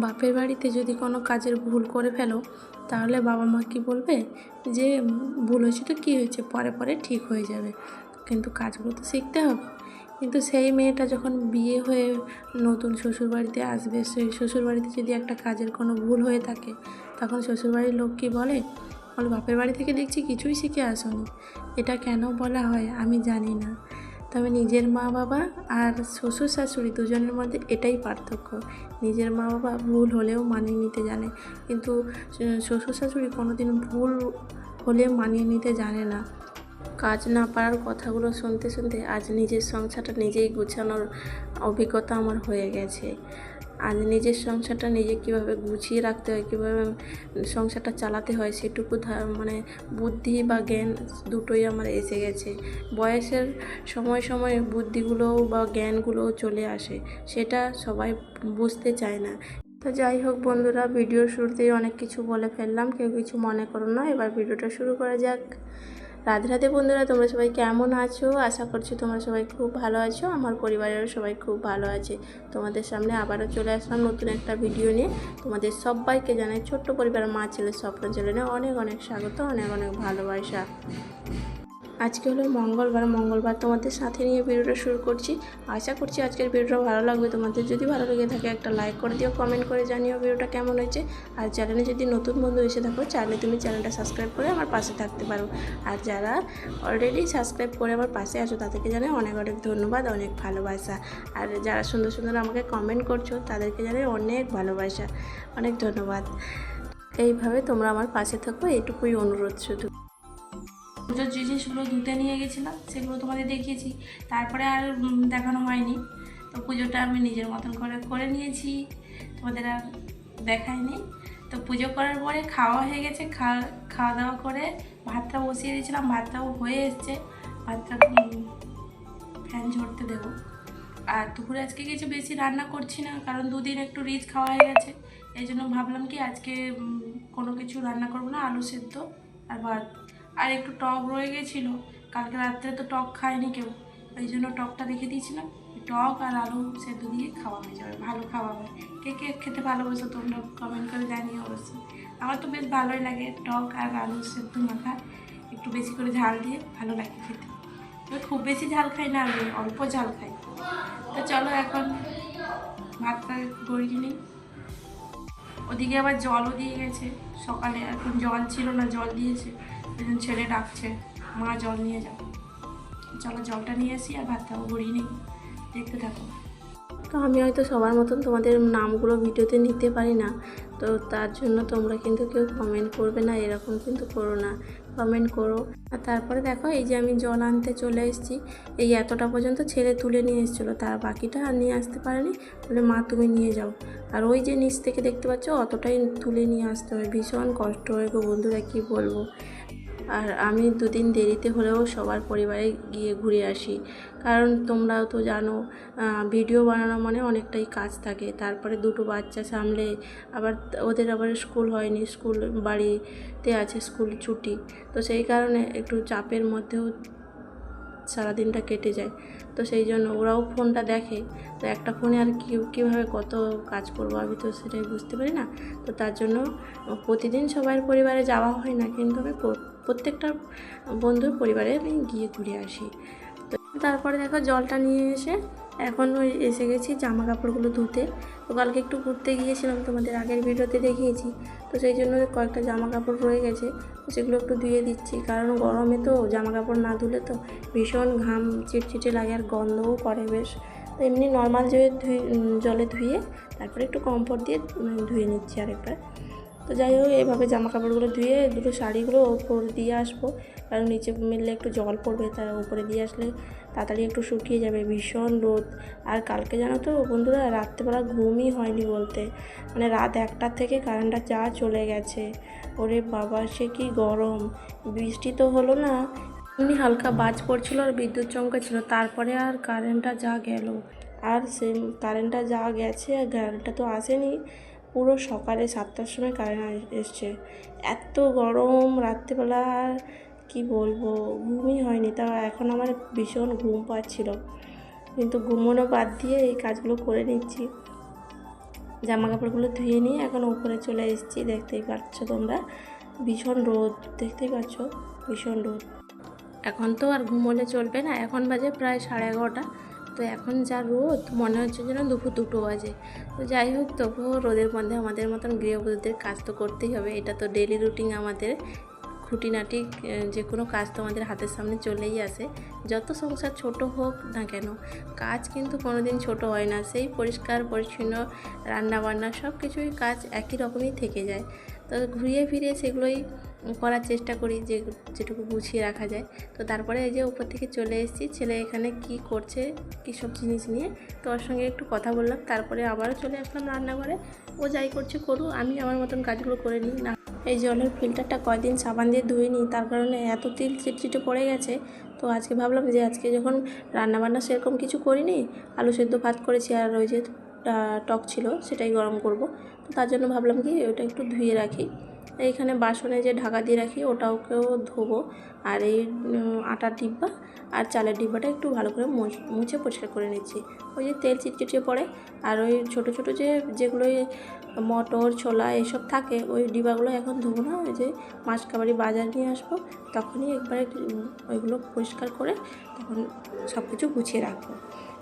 বাপের বাড়িতে যদি কোনো কাজের ভুল করে ফেলো, তাহলে বাবা মা কি বলবে? যে, ভুল হয়েছে তো কী হয়েছে? পরে পরে ঠিক হয়ে যাবে। কিন্তু কাজগুলো তো শিখতে হবে। কিন্তু সেই মেয়েটা যখন বিয়ে হয়ে নতুন শ্বশুরবাড়িতে আসবে সেই শ্বশুরবাড়িতে যদি একটা কাজের কোনো ভুল হয়ে থাকে, তখন শ্বশুরবাড়ির লোক কি বলে? বলে, বাপের বাড়ি থেকে দেখছি কিছুই শিখে আসনি। এটা কেন বলা হয় আমি জানি না। তবে নিজের মা বাবা আর শ্বশুর শাশুড়ি দুজনের মধ্যে এটাই পার্থক্য। নিজের মা বাবা ভুল হলেও মানিয়ে নিতে জানে। কিন্তু শ্বশুর শাশুড়ি কোনোদিন ভুল হলে মানিয়ে নিতে জানে না। কাজ না পারার কথাগুলো শুনতে শুনতে আজ নিজের সংসারটা নিজেই গুছানোর অভিজ্ঞতা আমার হয়ে গেছে। আজ নিজের সংসারটা নিজে কীভাবে গুছিয়ে রাখতে হয়, কীভাবে সংসারটা চালাতে হয়, সেটুকু মানে বুদ্ধি বা জ্ঞান দুটোই আমার এসে গেছে। বয়সের সময় সময় বুদ্ধিগুলো বা জ্ঞানগুলোও চলে আসে, সেটা সবাই বুঝতে চায় না। তো যাই হোক বন্ধুরা, ভিডিওর শুরুতেই অনেক কিছু বলে ফেললাম, কেউ কিছু মনে করো না, এবার ভিডিওটা শুরু করা যাক। রাধে রাধে বন্ধুরা, তোমরা সবাই কেমন আছো? আশা করছি তোমরা সবাই খুব ভালো আছো, আমার পরিবারেরও সবাই খুব ভালো আছে। তোমাদের সামনে আবারও চলে আসলাম নতুন একটা ভিডিও নিয়ে। তোমাদের সবাইকে জানাই ছোট্ট পরিবারের মা ছেলে স্বপ্ন চ্যানেলে অনেক অনেক স্বাগত, অনেক অনেক ভালোবাসা। আজকে হলো মঙ্গলবার মঙ্গলবার তোমাদের সাথে নিয়ে ভিডিওটা শুরু করছি। আশা করছি আজকের ভিডিওটা ভালো লাগবে। তোমাদের যদি ভালো লেগে থাকে, একটা লাইক করে দিও কমেন্ট করে জানিও ভিডিওটা কেমন হয়েছে। আর চ্যানেলে যদি নতুন বন্ধু এসে থাকো, চাইলে তুমি চ্যানেলটা সাবস্ক্রাইব করে আমার পাশে থাকতে পারো। আর যারা অলরেডি সাবস্ক্রাইব করে আমার পাশে আছো, তাদেরকে জানাই অনেক অনেক ধন্যবাদ, অনেক ভালোবাসা। আর যারা সুন্দর সুন্দর আমাকে কমেন্ট করছ, তাদেরকে জানাই অনেক ভালোবাসা। অনেক ধন্যবাদ। এইভাবে তোমরা আমার পাশে থাকো, এটুকুই অনুরোধ শুধু। পুজোর জিনিসগুলো ধুতে নিয়ে গেছিলাম, সেগুলো তোমাদের দেখিয়েছি। তারপরে আর দেখানো হয়নি। তো পুজোটা আমি নিজের মতন করে করে নিয়েছি। তোমাদের আর দেখায়নি তো পুজো করার পরে খাওয়া হয়ে গেছে। খাওয়া খাওয়া দাওয়া করে ভাতটা বসিয়ে দিয়েছিলাম। ভাতটাও হয়ে এসছে। ভাতটা ফ্যান ঝরতে দেবো। আর দুপুরে আজকে কিছু বেশি রান্না করছি না, কারণ দুদিন একটু রিচ খাওয়া হয়ে গেছে। এই জন্য ভাবলাম কি আজকে কোনো কিছু রান্না করব না, আলু সেদ্ধ আর ভাত। আর একটু টক রয়ে গেছিল। কালকে রাত্রে তো টক খায়নি কেউ। ওই জন্য টকটা রেখে দিয়েছিলাম। টক আর আলু সেদ্ধ দিয়ে খাওয়া হয়ে যাবে, ভালো খাওয়া হয় কে কে খেতে ভালোবাসো তোমরা কমেন্ট করে জানিও অবশ্যই। আমার তো বেশ ভালোই লাগে টক আর আলু সেদ্ধ মাখা। একটু বেশি করে ঝাল দিয়ে ভালো লাগে খেতে। তবে খুব বেশি ঝাল খাই না, আমি অল্প ঝাল খাই। তো চলো এখন ভাতটা গড়িয়ে নিই। ওদিকে আবার জলও দিয়ে গেছে। সকালে এখন জল ছিল না, জল দিয়েছে। একজন ছেলে ডাকছে, মা, জল নিয়ে যাও। চলো জলটা নিয়ে আসি আর ভাতটাও ঘুরিয়ে নিই। দেখতে থাকো। তো আমি হয়তো সবার মতন তোমাদের নামগুলো ভিডিওতে নিতে পারি না, তো তার জন্য তোমরা কিন্তু কেউ কমেন্ট করবে না, এরকম কিন্তু করো না। কমেন্ট করো। আর তারপরে দেখো, এই যে আমি জল আনতে চলে এসেছি, এই এতটা পর্যন্ত ছেলে তুলে নিয়ে এসেছিল, তার বাকিটা আর নিয়ে আসতে পারেনি, বলে, মা, তুমি নিয়ে যাও। আর ওই যে নিচ থেকে দেখতে পাচ্ছ, অতটাই তুলে নিয়ে আসতে হয়, ভীষণ কষ্ট হয়ে গো বন্ধুরা, কী বলব। আর আমি দুদিন দেরিতে হলেও সবার পরিবারে গিয়ে ঘুরে আসি। কারণ তোমরাও তো জানো ভিডিও বানানো মানে অনেকটাই কাজ থাকে। তারপরে দুটো বাচ্চা সামলে আবার ওদের আবার স্কুল হয়নি, স্কুল বাড়িতে আছে, স্কুল ছুটি। তো সেই কারণে একটু চাপের মধ্যেও সারাদিনটা কেটে যায়। তো সেই জন্য ওরাও ফোনটা দেখে। তো একটা ফোনে আর কী কীভাবে কত কাজ করব আমি তো সেটাই বুঝতে পারি না। তো তার জন্য প্রতিদিন সবার পরিবারে যাওয়া হয় না, কিন্তু আমি প্রত্যেকটা বন্ধুর পরিবারে আমি গিয়ে ঘুরে আসি। তো তারপরে দেখো জলটা নিয়ে এসে এখন ওই এসে গেছি জামা কাপড়গুলো ধুতে। তো কালকে একটু ঘুরতে গিয়েছিলাম, তোমাদের আগের ভিডিওতে দেখিয়েছি। তো সেই জন্য কয়েকটা জামা কাপড় রয়ে গেছে, তো সেগুলো একটু ধুয়ে দিচ্ছি। কারণ গরমে তো জামা কাপড় না ধুলে তো ভীষণ ঘাম চিটচিটে লাগে আর গন্ধও করে বেশ। তো এমনি নর্মাল জলে ধুয়ে জলে ধুয়ে তারপরে একটু কমফোর্ট দিয়ে ধুয়ে নিচ্ছি আরেকবার। তো যাই হোক এইভাবে জামা কাপড়গুলো ধুয়ে দুটো শাড়িগুলো ওপর দিয়ে আসব। কারণ নিচে মিললে একটু জল পড়বে তার উপরে দিয়ে আসলে তাড়াতাড়ি একটু শুকিয়ে যাবে। ভীষণ রোদ। আর কালকে জানো তো বন্ধুরা, রাত্রেবেলা ঘুমই হয়নি বলতে। মানে রাত একটার থেকে কারেন্টটা যা চলে গেছে। ওরে বাবা, সে কি গরম। বৃষ্টি তো হলো না। এমনি হালকা বাজ পড়ছিল আর বিদ্যুৎ চমকা ছিল তারপরে আর কারেন্টটা যা গেল। আর সে কারেন্টটা যা গেছে, আর কারেন্টটা তো আসেনি। পুরো সকালে সাতটার সময় কারেন্ট এসছে। এত গরম, রাত্রিবেলা আর কী বলব, ঘুমই হয়নি। তা এখন আমার ভীষণ ঘুম পাচ্ছিল। কিন্তু ঘুমোনো বাদ দিয়ে এই কাজগুলো করে নিচ্ছি। জামা কাপড়গুলো ধুয়ে নিয়ে এখন উপরে চলে এসেছি। দেখতেই পাচ্ছ তোমরা, ভীষণ রোদ। দেখতেই পাচ্ছ, ভীষণ রোদ। এখন তো আর ঘুমোলে চলবে না। এখন বাজে প্রায় সাড়ে এগারোটা। তো এখন যা রোদ, মনে হচ্ছে যেন দুপুর দুটো বাজে। তো যাই হোক, তবুও রোদের মধ্যে আমাদের মতন গৃহবধূদের কাজ তো করতেই হবে। এটা তো ডেলি রুটিন আমাদের। খুঁটিনাটি যে কোনো কাজ তো আমাদের হাতের সামনে চলেই আসে। যত সংসার ছোট হোক না কেন, কাজ কিন্তু কোনো দিন ছোটো হয় না। সেই পরিষ্কার, পরিচ্ছন্ন রান্না বান্না সব কিছুই কাজ একই রকমই থেকে যায়। তো ঘুরিয়ে ফিরিয়ে সেগুলোই করার চেষ্টা করি যে যেটুকু গুছিয়ে রাখা যায়। তো তারপরে এই যে উপর থেকে চলে এসেছি, ছেলে এখানে কি করছে, কী সব জিনিস নিয়ে, তো ওর সঙ্গে একটু কথা বললাম, তারপরে আবারও চলে আসলাম রান্নাঘরে। ও যাই করছে করুক, আমি আমার মতন কাজগুলো করে নিই, না। এই জলের ফিল্টারটা কয়দিন সাবান দিয়ে ধুয়ে নিই তার কারণে এত তিল চিটচিটে পড়ে গেছে। তো আজকে ভাবলাম যে আজকে যখন রান্নাবান্না সেরকম কিছু করিনি, আলু সেদ্ধ ভাত করেছি আর ওই যে টক ছিল, সেটাই গরম করব। তো তার জন্য ভাবলাম কি ওটা একটু ধুয়ে রাখি। এইখানে বাসনে যে ঢাকা দিয়ে রাখি, ওটাকেও ধোবো। আর এই আটার ডিব্বা আর চালের ডিব্বাটা একটু ভালো করে মুছ- পরিষ্কার করে নিচ্ছি। ওই যে তেল চিটচিটে পড়ে, আর ওই ছোটো ছোটো যে যেগুলো মটর, ছোলা এসব থাকে, ওই ডিবাগুলো এখন ধোবো না। ওই যে মাছ কাবারি বাজার নিয়ে আসব, তখনই একবারে ওইগুলো পরিষ্কার করে তখন সব কিছু গুছিয়ে রাখব।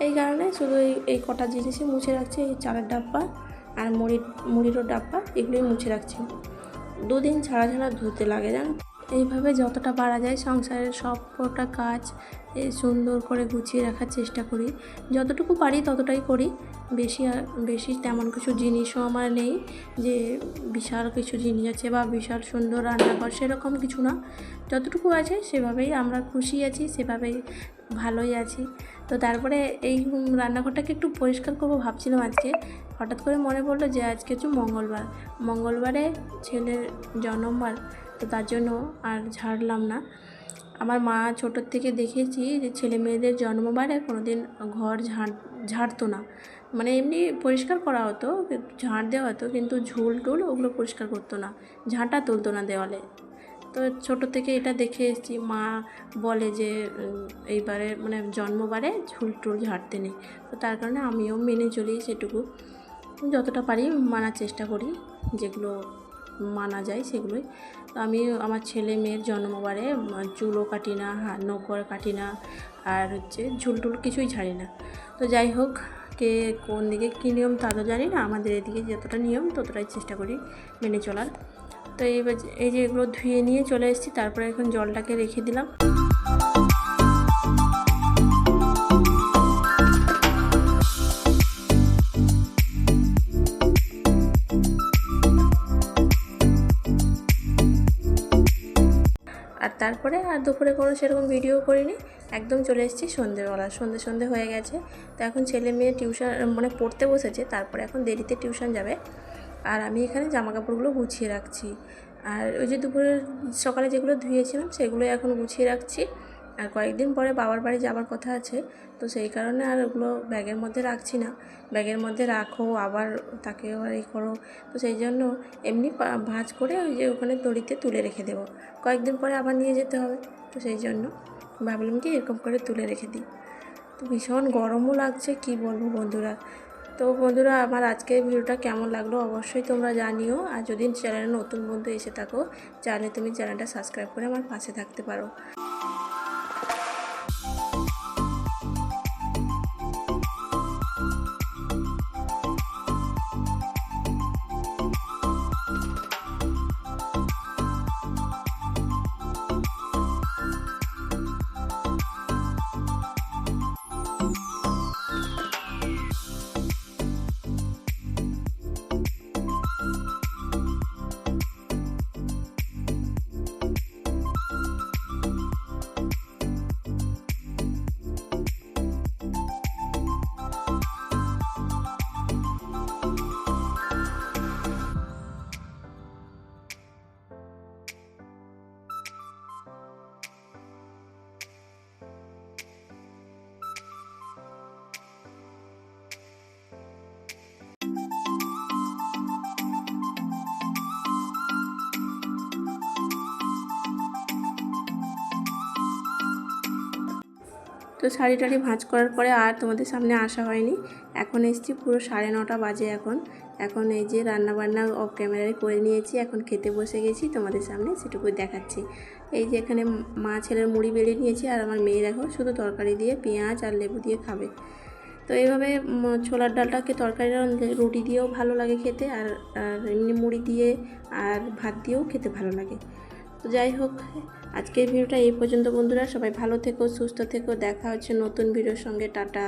এই কারণে শুধু এই এই কটা জিনিসই মুছে রাখছি, এই চালের ডাব্বা আর মুড়ির, মুড়িরও ডাব্বা, এগুলোই মুছে রাখছি। দুদিন ছাড়া ছাড়া ধুতে লাগে, জান? এইভাবে যতটা পারা যায় সংসারের সবকটা কাজ সুন্দর করে গুছিয়ে রাখার চেষ্টা করি। যতটুকু পারি ততটাই করি। বেশি বেশি তেমন কিছু জিনিসও আমার নেই যে বিশাল কিছু জিনিস আছে বা বিশাল সুন্দর রান্নাঘর সেরকম কিছু না। যতটুকু আছে সেভাবেই আমরা খুশি আছি, সেভাবেই ভালোই আছি। তো তারপরে এই রান্নাঘরটাকে একটু পরিষ্কার করব ভাবছিলাম আজকে। হঠাৎ করে মনে পড়ল যে আজকে হচ্ছে মঙ্গলবার। মঙ্গলবারে ছেলের জন্মবার, তো তার জন্য আর ঝাড়লাম না। আমার মা ছোটোর থেকে দেখেছি যে ছেলে মেয়েদের জন্মবারে কোনো দিন ঘর ঝাড়, ঝাড়তো না। মানে এমনি পরিষ্কার করা হতো, ঝাড় দেওয়া হতো, কিন্তু ঝুল টুল ওগুলো পরিষ্কার করতো না। ঝাঁটা তুলতো না দেওয়ালে। তো ছোটো থেকে এটা দেখে এসেছি। মা বলে যে এইবারে মানে জন্মবারে ঝুল টুল ঝাড়তে নেই। তো তার কারণে আমিও মেনে চলি সেটুকু। যতটা পারি মানার চেষ্টা করি, যেগুলো মানা যায় সেগুলোই। তো আমি আমার ছেলে মেয়ের জন্মবারে চুলও কাটি না নখর কাটি না, আর হচ্ছে ঝুল টুল কিছুই ছাড়ি না। তো যাই হোক, কে কোন দিকে কী নিয়ম তা তো জানি না। আমাদের এদিকে যতটা নিয়ম ততটাই চেষ্টা করি মেনে চলার। তো এইবার এই যে এগুলো ধুয়ে নিয়ে চলে এসেছি, তারপরে এখন জলটাকে রেখে দিলাম। আর তারপরে আর দুপুরে কোনো সেরকম ভিডিও করিনি, একদম চলে এসেছি সন্ধেবেলা। সন্ধে সন্ধে হয়ে গেছে। তো এখন ছেলে মেয়ে টিউশন মানে পড়তে বসেছে, তারপরে এখন দেরিতে টিউশন যাবে। আর আমি এখানে জামা কাপড়গুলো গুছিয়ে রাখছি। আর ওই যে দুপুরের সকালে যেগুলো ধুয়েছিলাম সেগুলো এখন গুছিয়ে রাখছি। আর কয়েকদিন পরে বাবার বাড়ি যাওয়ার কথা আছে, তো সেই কারণে আর ওগুলো ব্যাগের মধ্যে রাখছি না। ব্যাগের মধ্যে রাখো, আবার তাকে আবার এই করো। তো সেই জন্য এমনি ভাঁজ করে ওই যে ওখানে দড়িতে তুলে রেখে দেবো। কয়েকদিন পরে আবার নিয়ে যেতে হবে, তো সেই জন্য ভাবলাম কি এরকম করে তুলে রেখে দিই। তো ভীষণ গরমও লাগছে, কি বলব বন্ধুরা? তো বন্ধুরা, আমার আজকের ভিডিওটা কেমন লাগল অবশ্যই তোমরা জানিও। আর যদি চ্যানেলে নতুন বন্ধু এসে থাকো চাইলে তুমি চ্যানেলটা সাবস্ক্রাইব করে আমার পাশে থাকতে পারো। তো শাড়ি টাড়ি ভাঁজ করার পরে আর তোমাদের সামনে আসা হয়নি। এখন এসছি পুরো সাড়ে নটা বাজে এখন। এখন এই যে রান্না বান্না অফ ক্যামেরায় করে নিয়েছি, এখন খেতে বসে গেছি, তোমাদের সামনে সেটুকুই দেখাচ্ছি। এই যে এখানে মা ছেলের মুড়ি বেড়ে নিয়েছি আর আমার মেয়ে দেখো, শুধু তরকারি দিয়ে পেঁয়াজ আর লেবু দিয়ে খাবে। তো এইভাবে ছোলার ডালটাকে তরকারি রুটি দিয়েও ভালো লাগে খেতে আর এমনি মুড়ি দিয়ে আর ভাত দিয়েও খেতে ভালো লাগে। তো যাই হোক আজকের ভিডিওটা এই পর্যন্ত, বন্ধুরা। সবাই ভালো থেকো, সুস্থ থেকো। দেখা হচ্ছে নতুন ভিডিওর সঙ্গে। টাটা।